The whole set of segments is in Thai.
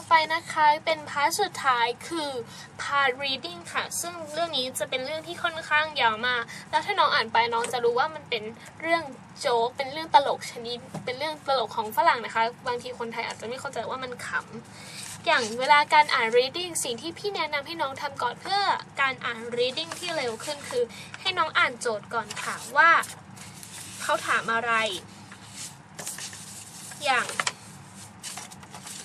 อไปนะคะเป็นพาร์ทสุดท้ายคือพาร์ท reading ค่ะ ซึ่งเรื่องนี้จะเป็นเรื่องที่ค่อนข้างยาวมาก แล้วถ้าน้องอ่านไปน้องจะรู้ว่ามันเป็นเรื่องโจ๊กเป็นเรื่องตลกชนิด เป็นเรื่องตลกของฝรั่งนะคะ บางทีคนไทยอาจจะไม่เข้าใจว่ามันขำอย่างเวลาการอ่าน reading สิ่งที่พี่แนะนำให้น้องทำก่อนเพื่อการอ่าน reading ที่เร็วขึ้นคือ ให้น้องอ่านโจทย์ก่อนค่ะว่าเขาถามอะไร อย่าง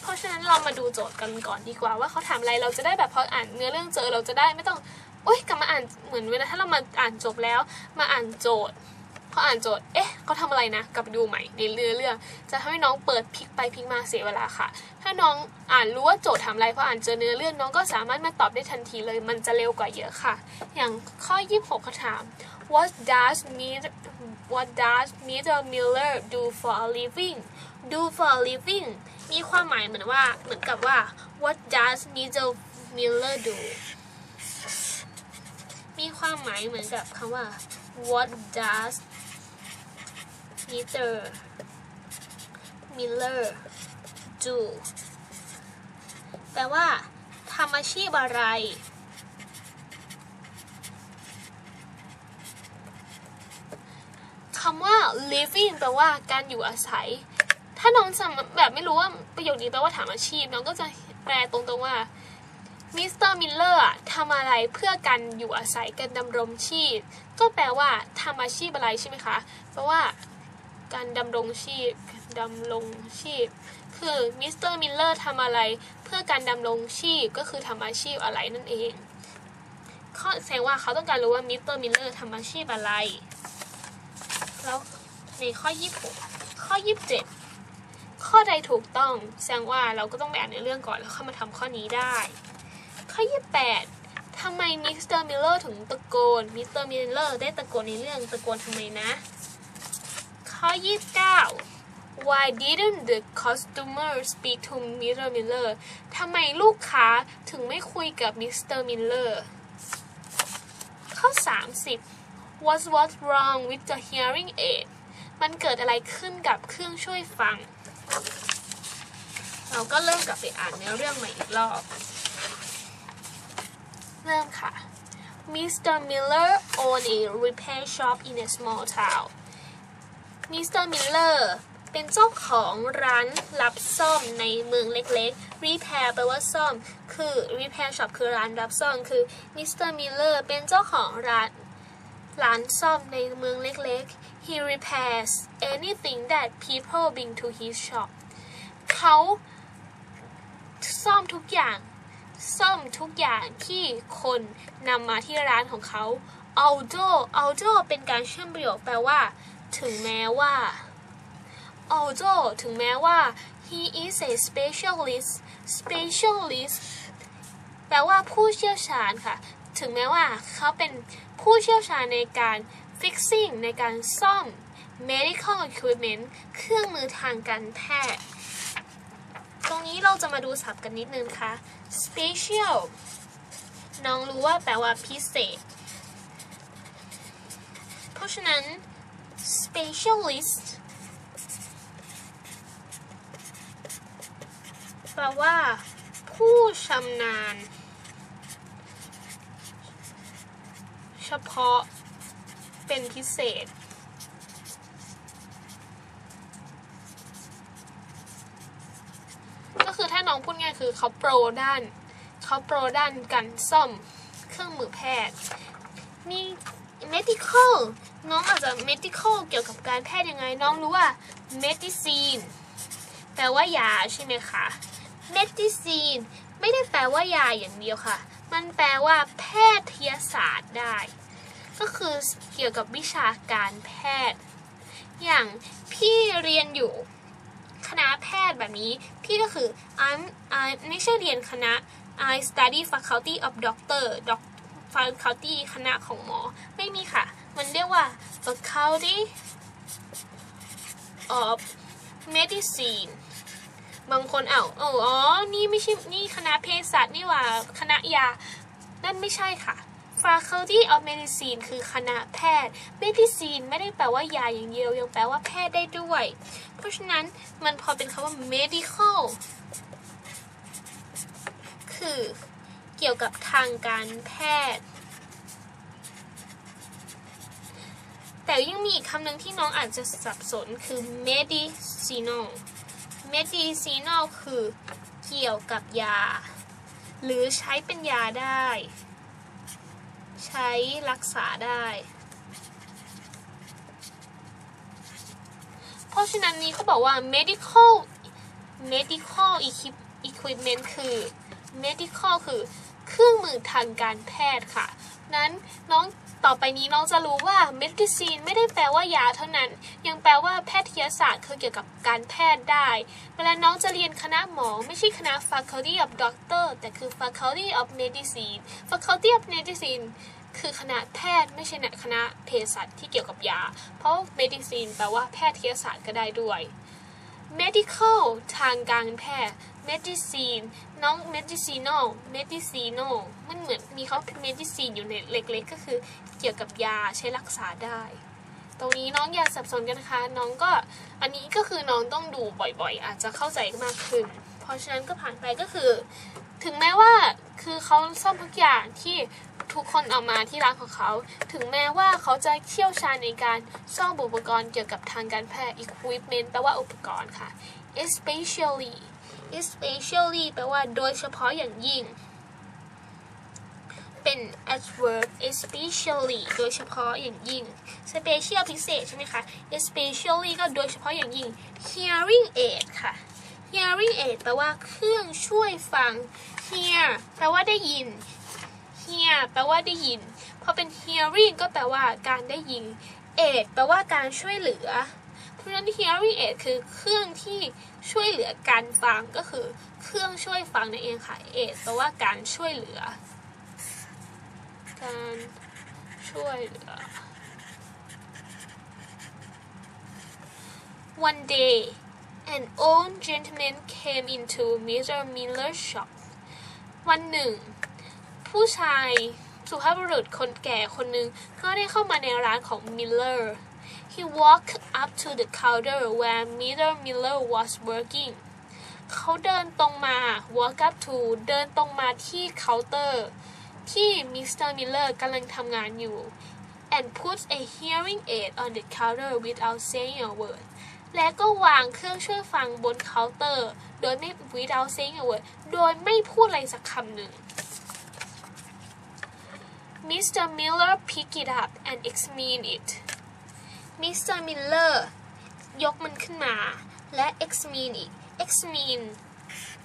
เพราะฉะนั้นเรามาดูโจทย์กันก่อนดีกว่า ว่าเขาถามอะไรเราจะได้แบบพออ่านเนื้อเรื่องเจอเราจะได้ไม่ต้องโอ๊ยกลับมาอ่านเหมือนเวลาถ้าเรามาอ่านจบแล้วมาอ่านโจทย์พออ่านโจทย์เอ๊ะเขาทำอะไรนะกลับไปดูใหม่ในเนื้อเรื่อง จะทำให้น้องเปิดพลิกไปพลิกมาเสียเวลาค่ะ ถ้าน้องอ่านรู้ว่าโจทย์ทำอะไรพออ่านเจอเนื้อเรื่องน้องก็สามารถมาตอบได้ทันทีเลย มันจะเร็วกว่าเยอะค่ะ อย่างข้อ 26เขาถาม What does Mr. What does Mr. Miller do for a living do for a living มีความหมายเหมือนว่าเหมือนกับว่า What does Mr. Miller do มีความหมายเหมือนกับคำว่า What does Mr. Miller do แปลว่าทำอาชีพอะไร คำว่า living แปลว่าการอยู่อาศัย ถ้าน้องจำแบบไม่รู้ว่าประโยคนี้แปลว่าถามอาชีพ น้องก็จะแปลตรงๆว่ามิสเตอร์มิลเลอร์ทำอะไรเพื่อการอยู่อาศัยการดำรงชีพ ก็แปลว่าทำอาชีพอะไรใช่ไหมคะแปลว่าการดำรงชีพดำรงชีพ คือมิสเตอร์มิลเลอร์ทำอะไรเพื่อการดำรงชีพก็คือทำอาชีพอะไรนั่นเองข้อแสดงว่าเขาต้องการรู้ว่ามิสเตอร์มิลเลอร์ทำอาชีพอะไร แล้วในข้อ 26 ข้อ 27 ข้อใดถูกต้องแสดงว่าเราก็ต้องไปอ่านในเรื่องก่อนแล้วเข้ามาทำข้อนี้ได้ ข้อ 28 ทำไมมิสเตอร์มิลเลอร์ถึงตะโกน มิสเตอร์มิลเลอร์ได้ตะโกนในเรื่องตะโกนทำไมนะ ข้อ 29 Why didn't the customer speak to Mr. Miller ทำไมลูกค้าถึงไม่คุยกับมิสเตอร์มิลเลอร์ข้อ 30 What was wrong with the hearing aid มันเกิดอะไรขึ้นกับเครื่องช่วยฟัง เราก็เริ่มกลับไปอ่านเนื้อเรื่องใหม่อีกรอบ เริ่มค่ะ Mr. Miller owned a repair shop in a small town มิสเตอร์มิลเลอร์เป็นเจ้าของร้านรับซ่อมในเมืองเล็กๆ repair แปลว่าซ่อม คือ repair shop คือร้านรับซ่อม คือมิสเตอร์มิลเลอร์เป็นเจ้าของร้านร้านซ่อมในเมืองเล็กๆ he repairs anything that people bring to his shop เขาซ่อมทุกอย่างซ่อมทุกอย่างที่คนนำมาที่ร้านของเขา although although เป็นการเชื่อมประโยคแปลว่า ถึงแม้ว่า although ถึงแม้ว่า he is a specialist specialist แปลว่าผู้เชี่ยวชาญค่ะ ถึงแม้ว่าเขาเป็นผู้เชี่ยวชาญในการ fixing ในการซ่อม medical equipment เครื่องมือทางการแพทย์ ตรงนี้เราจะมาดูศัพท์กันนิดนึงค่ะ special น้องรู้ว่าแปลว่าพิเศษ เพราะฉะนั้น specialist แปลว่า ผู้ชำนาญ เฉพาะ เป็นพิเศษ ก็คือถ้าน้องพูดง่ายคือเขาโปรด้านเขาโปรด้านการซ่อมเครื่องมือแพทย์มี medical น้องอาจจะ medical เกี่ยวกับการแพทย์ยังไง น้องรู้ว่า medicine แปลว่ายาใช่ไหมคะ medicine ไม่ได้แปลว่ายาอย่างเดียวค่ะ มันแปลว่าแพทยศาสตร์ได้ ก็คือเกี่ยวกับวิชาการแพทย์ อย่างพี่เรียนอยู่คณะแพทย์แบบนี้ พี่ก็คือ I'm I ไม่ใช่เรียนคณะ I study faculty of doctor doc faculty คณะของหมอ ไม่มีค่ะ มันเรียกว่า faculty of medicine บางคนเอาเอออ๋อ นี่ไม่ใช่ นี่คณะเภสัชนี่ว่า คณะยา นั่นไม่ใช่ค่ะ faculty of medicine คือคณะแพทย์ medicine ไม่ได้แปลว่ายาอย่างเดียว ยังแปลว่าแพทย์ได้ด้วย เพราะฉะนั้นมันพอเป็นคำว่า medical คือเกี่ยวกับทางการแพทย์ แต่ยังมีอีกคำหนึ่งที่น้องอาจจะสับสนคือ medicinal medicinal คือเกี่ยวกับยา หรือใช้เป็นยาได้ ใช้รักษาได้ เพราะฉะนั้นนี้เขาบอกว่า medical medical equip- equipment คือ medical คือเครื่องมือทางการแพทย์ค่ะ นั้นน้อง ต่อไปนี้น้องจะรู้ว่า medicine ไม่ได้แปลว่ายาเท่านั้น ยังแปลว่าแพทยศาสตร์คือเกี่ยวกับการแพทย์ได้ เวลาน้องจะเรียนคณะหมอ ไม่ใช่คณะ faculty of doctor แต่คือ faculty of medicine faculty of medicine คือคณะแพทย์ไม่ใช่คณะเภสัชที่เกี่ยวกับยา เพราะ medicine แปลว่าแพทยศาสตร์ก็ได้ด้วย medical ทางการแพทย์ medicine น้อง medicinal medicinal มันเหมือนมีเขา medicine อยู่ในเล็กๆ ก็คือเกี่ยวกับยาใช้รักษาได้ ตรงนี้น้องอย่าสับสนกันนะคะ น้องก็อันนี้ก็คือน้องต้องดูบ่อยๆ อาจจะเข้าใจมากขึ้น เพราะฉะนั้นก็ผ่านไปก็คือ ถึงแม้ว่าคือเขาซ่อมทุกอย่างที่ ทุกคนเอามาที่ร้านของเขา ถึงแม้ว่าเขาจะเชี่ยวชาญในการซ่อมอุปกรณ์เกี่ยวกับทางการแพทย์ equipment แปลว่าอุปกรณ์ค่ะ especially especially แปลว่าโดยเฉพาะอย่างยิ่ง เป็น adverb especially โดยเฉพาะอย่างยิ่ง special พิเศษใช่ไหมคะ especially ก็โดยเฉพาะอย่างยิ่ง hearing aid ค่ะ hearing aid แปลว่าเครื่องช่วยฟัง hear แปลว่าได้ยิน hear แปลว่าได้ยินพอเป็น hearing ก็แปลว่าการได้ยิน aid แปลว่าการช่วยเหลือ เพราะฉะนั้น hearing aid คือเครื่องที่ช่วยเหลือการฟังก็คือเครื่องช่วยฟังนั่นเองค่ะ aid แปลว่าการช่วยเหลือ การช่วยเหลือ One day an old gentleman came into Mr. Miller's shop วันหนึ่ง ผู้ชายสุภาพบุรุษคนแก่คนหนึ่งก็ได้เข้ามาในร้านของ Miller He walked up to the counter where Mr. Miller was working เขาเดินตรงมา walk up to เดินตรงมาที่เคาน์เตอร์ที่มิสเตอร์มิลเลอร์กำลังทำงานอยู่ and put a hearing aid on the counter without saying a word และก็วางเครื่องช่วยฟังบนเคาน์เตอร์ โดยไม่ without saying a word โดยไม่พูดอะไรสักคำหนึ่ง Mr. Miller pick it up and examine it Mr. Miller ยกมันขึ้นมา และ examine it examine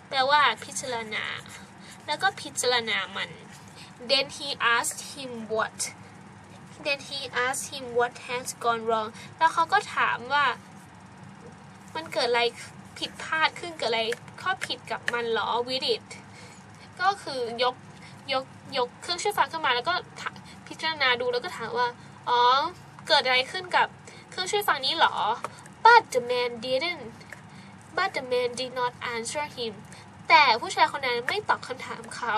แปลว่าพิจารณา แล้วก็พิจารณามัน Then he asked him what Then he asked him what has gone wrong แล้วเขาก็ถามว่า มันเกิดอะไรผิดพลาดขึ้นเกิดอะไรข้อผิดกับมันหรอ with it ก็คือยก ยกยกเครื่องช่วยฟังขึ้นมาแล้วก็พิจารณาดูแล้วก็ถามว่า อ๋อ เกิดอะไรขึ้นกับเครื่องช่วยฟังนี้หรอ but the man didn't but the man did not answer him แต่ผู้ชายคนนั้นไม่ตอบคำถามเขา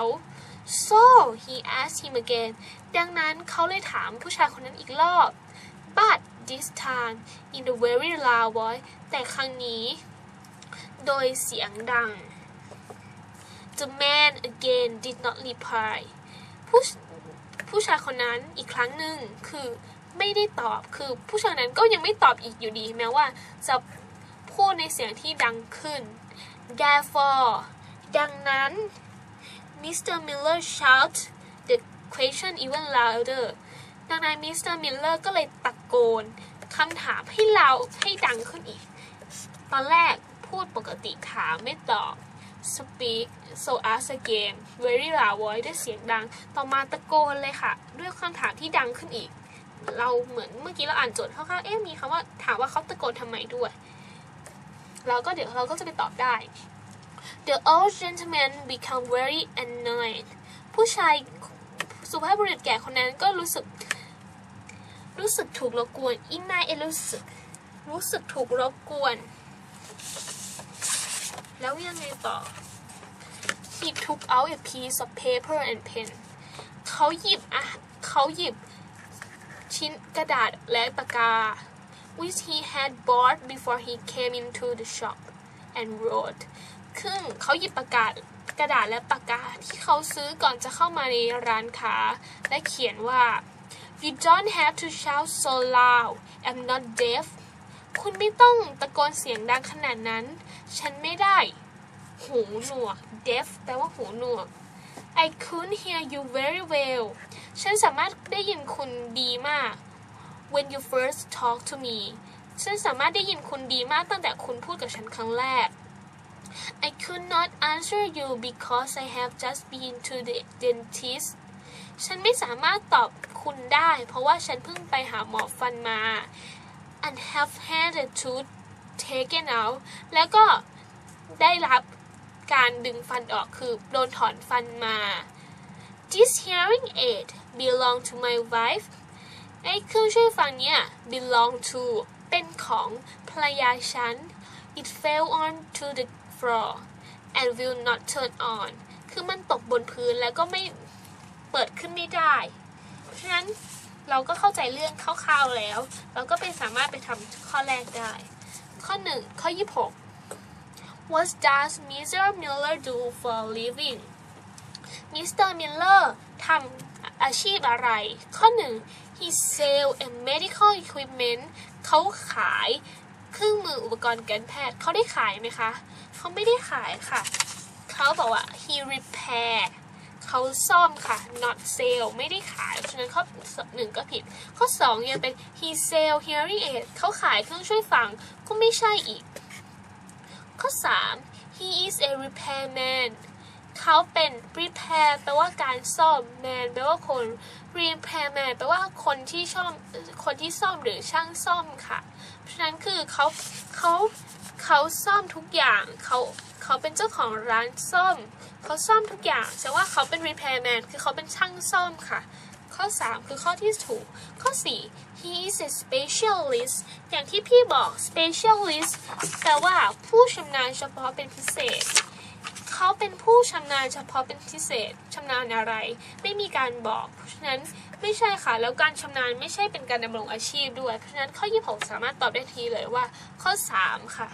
so he asked him again ดังนั้นเขาเลยถามผู้ชายคนนั้นอีกรอบ but this time in a very loud voice แต่ครั้งนี้ โดยเสียงดัง The man again did not reply ผู้ผู้ชายคนนั้นอีกครั้งหนึ่งคือไม่ได้ตอบคือผู้ชายนั้นก็ยังไม่ตอบอีกอยู่ดีแม้ว่าจะพูดในเสียงที่ดังขึ้น Therefore ดังนั้น Mr. Miller shout the question even louder ดังนั้น Mr. Miller ก็เลยตะโกนคำถามให้เราให้ดังขึ้นอีก ตอนแรกพูดปกติถามไม่ตอบ speak so ask again very loud voice ด้วยเสียงดัง ต่อมาตะโกนเลยค่ะ ด้วยคำถามที่ดังขึ้นอีก เราเหมือนเมื่อกี้เราอ่านโจทย์คร่าวๆเอ๊ะมีคำว่าถามว่าเขาตะโกนทำไมด้วย เราก็เดี๋ยวเราก็จะไปตอบได้ The old gentleman become very annoyed ผู้ชายสุภาพบุรุษแก่คนนั้นก็รู้สึก รู้สึกถูกรบกวนอินนายเอรู้สึกรู้สึกถูกรบกวน แล้วยังไงต่อ He took out a piece of paper and pen เขาหยิบอะเขาหยิบชิ้นกระดาษและปากกา which he had bought before he came into the shop and wrote ครึ่งเขาหยิบปากกากระดาษและปากกาที่เขาซื้อก่อนจะเข้ามาในร้านค้า และเขียนว่า you don't have to shout so loud I'm not deaf คุณไม่ต้องตะโกนเสียงดังขนาดนั้น ฉันไม่ได้ หูหนวก deaf แปลว่าหูหนวก I couldn't hear you very well ฉันสามารถได้ยินคุณดีมาก when you first talk to me ฉันสามารถได้ยินคุณดีมากตั้งแต่คุณพูดกับฉันครั้งแรก I could not answer you because I have just been to the dentist ฉันไม่สามารถตอบคุณได้ เพราะว่าฉันเพิ่งไปหาหมอฟันมา and have had a tooth taken out แล้วก็ได้รับการดึงฟันออกคือโดนถอนฟันมา This hearing aid belong to my wife ไอ้เครื่องช่วยฟังเนี่ย belong to เป็นของภรรยาฉัน it fell onto the floor and will not turn on คือมันตกบนพื้นแล้วก็ไม่เปิดขึ้นไม่ได้ เพราะฉะนั้นเราก็เข้าใจเรื่องคร่าวๆแล้ว เราก็ไปสามารถไปทำข้อแรกได้ ข้อ 1 ข้อ 26 What does Mr. Miller do for a living มิสเตอร์มิลเลอร์ทำอาชีพอะไร ข้อ 1 he sell a medical equipment เขาขายเครื่องมืออุปกรณ์การแพทย์เขาได้ขายไหมคะ เขาไม่ได้ขายค่ะ เขาบอกว่า he repair เขาซ่อมค่ะ not sell ไม่ได้ขาย ฉะนั้นข้อหนึ่งก็ผิด ข้อสองยังเป็น he sell hearing aid เขาขายเครื่องช่วยฟังก็ไม่ใช่อีก ข้อ 3 he is a repairman เขาเป็น repair แปลว่าการซ่อม man แปลว่าคน repairman แปลว่าคนที่ซ่อม คนที่ซ่อมหรือช่างซ่อมค่ะ เพราะฉะนั้นคือเขาเขาเขาซ่อมทุกอย่าง เขาเขาเป็นเจ้าของร้านซ่อม เขาซ่อมทุกอย่างแต่ว่าเขาเป็น repairman คือเขาเป็นช่างซ่อมค่ะ ข้อ 3 คือข้อที่ถูก ข้อ 4 he is a specialist อย่างที่พี่บอก specialist แปลว่าผู้ชำนาญเฉพาะเป็นพิเศษ เขาเป็นผู้ชำนาญเฉพาะเป็นพิเศษชำนาญอะไร ไม่มีการบอก เพราะฉะนั้นไม่ใช่ค่ะ แล้วการชำนาญไม่ใช่เป็นการดำรงอาชีพด้วย เพราะฉะนั้นข้อ 26 สามารถตอบได้ทีเลยว่า ข้อ 3 ค่ะ